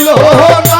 ছিল না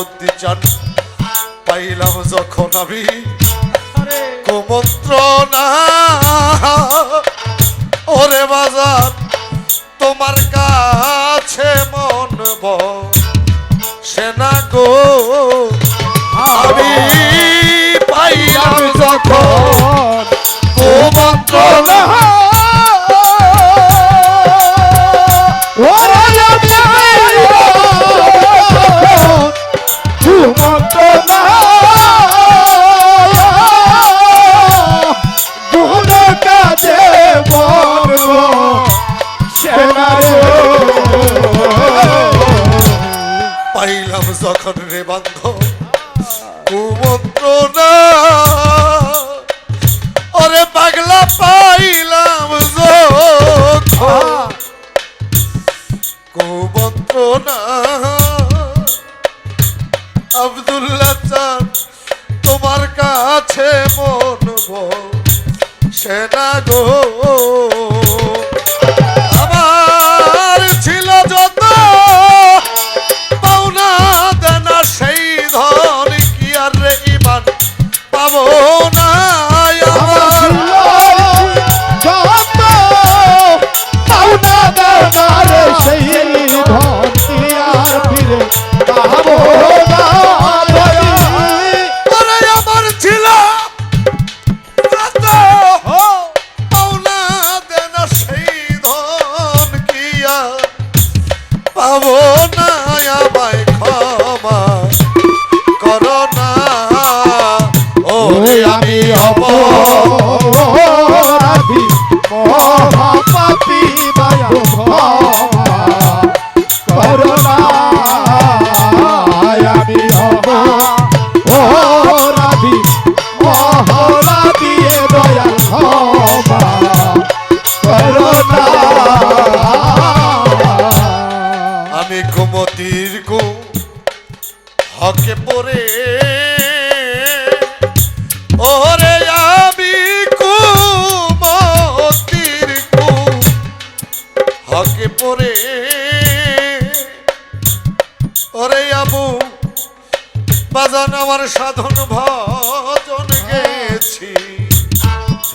বাবা চান পাইলাম যখন আমি কুমন্ত্রণা ওরে বাজার তোমার কাছে মন সেনা গো। আমি পাইলাম যখন কুমন্ত্রণা পাইলাম রে বান্ধব কুমন্ত্রণা। ওরে পাগলা পাইলাম তোমার কাছে মন সেনা গো। বাজান আমার সাধন ভজন গেছি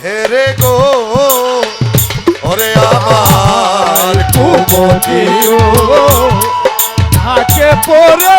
হেরে গো ওরে আমার কুমতিও থাকে পরে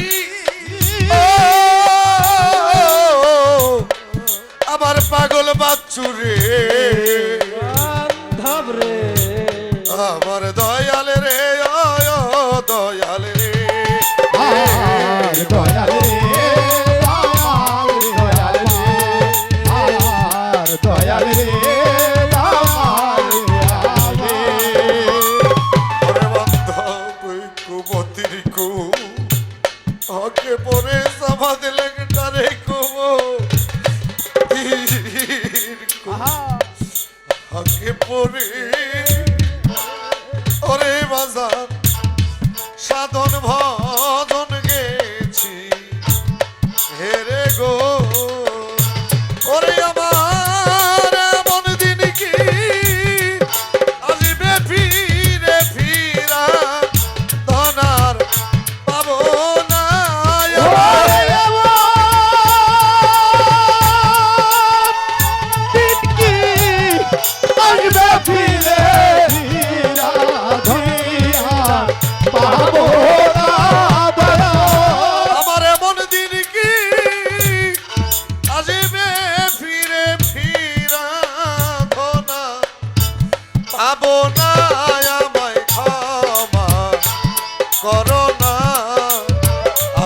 আমার পাগল বাচ্চু রে। আমার দয়াল হকে পরে সাবাদ লেগটারে কবো। হকে পরে। ওরে বাজার সাধন ভজন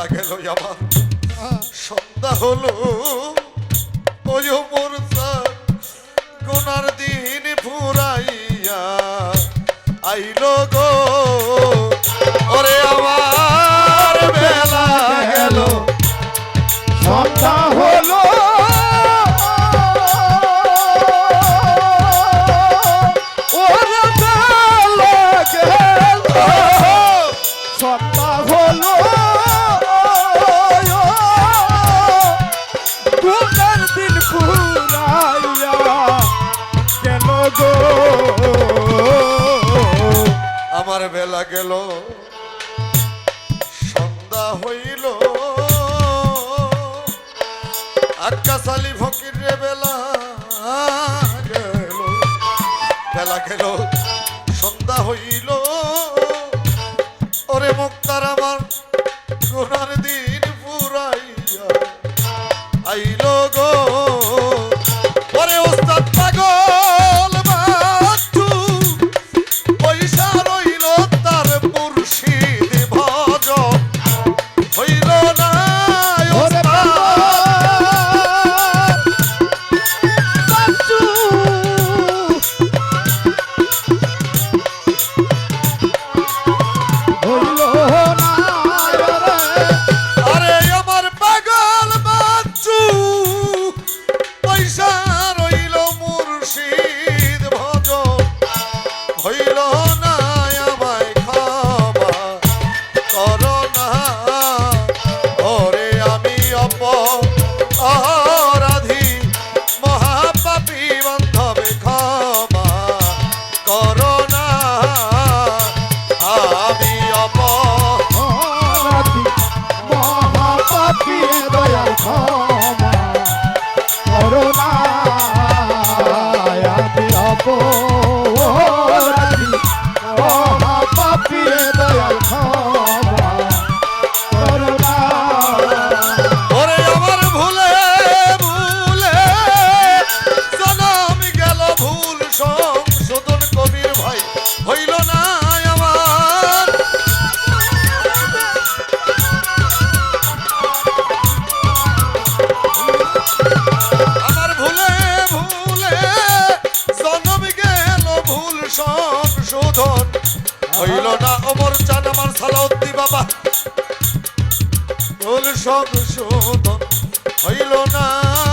বেলা গেল আমার সন্ধ্যা হলো ওই দিন ফুরাইয়া আইলো গো আমার বেলা গেল, সন্ধ্যা হইল। আটকাশালি ফকির রে বেলা গেল বেলা গেল, সন্ধ্যা হইল। ওরে মুক্তারামা সব শোধন হইল না।